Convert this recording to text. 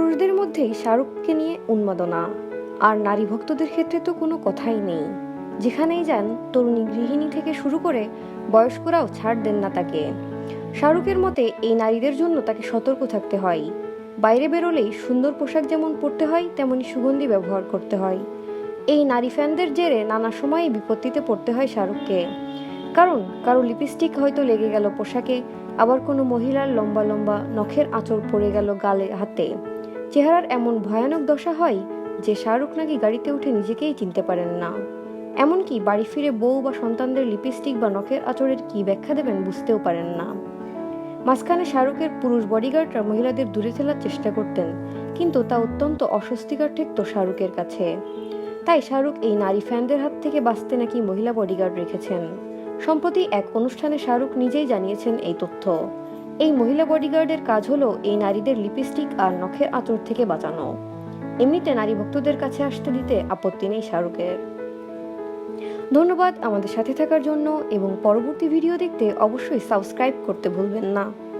পুরুষদের মধ্যেই শাহরুখকে নিয়ে উন্মাদনা। আর নারী ভক্তদের ক্ষেত্রে তো কোনো কথাই নেই। যেখানেই যান, তরুণী গৃহিণী থেকে শুরু করে বয়স্করাও ছাড় দেন না তাকে। শাহরুখের মতে, এই নারীদের জন্য তাকে সতর্ক থাকতে হয়। বাইরে বেরোলেই সুন্দর পোশাক যেমন পরতে হয়, তেমনি সুগন্ধি ব্যবহার করতে হয়। এই নারী ফ্যানদের জেরে নানা সময়ে বিপত্তিতে পড়তে হয় শাহরুখকে। কারণ, কারও লিপস্টিক হয়তো লেগে গেল পোশাকে, আবার কোনো মহিলার লম্বা লম্বা নখের আঁচড় পড়ে গেল গালে, হাতে। চেহারার এমন ভয়ানক দশা হয় যে শাহরুখ নাকি গাড়িতে উঠে নিজেকেই চিনতে পারেন না। এমনকি বাড়ি ফিরে বউ বা সন্তানদের লিপস্টিক বা নখের আচরের কি ব্যাখ্যা দেবেন বুঝতেও পারেন না। মাঝখানে শাহরুখের পুরুষ বডিগার্ডরা মহিলাদের দূরে ফেলার চেষ্টা করতেন, কিন্তু তা অত্যন্ত অস্বস্তিকর ঠেকত শাহরুখের কাছে। তাই শাহরুখ এই নারী ফ্যানদের হাত থেকে বাঁচতে নাকি মহিলা বডিগার্ড রেখেছেন। সম্প্রতি এক অনুষ্ঠানে শাহরুখ নিজেই জানিয়েছেন এই তথ্য। এই মহিলা বডিগার্ডের কাজ হলো এই নারীদের লিপস্টিক আর নখের আঁচড় থেকে বাঁচানো। এমনিতে নারী ভক্তদের কাছে আসতে দিতে আপত্তি নেই শাহরুখের। ধন্যবাদ আমাদের সাথে থাকার জন্য এবং পরবর্তী ভিডিও দেখতে অবশ্যই সাবস্ক্রাইব করতে ভুলবেন না।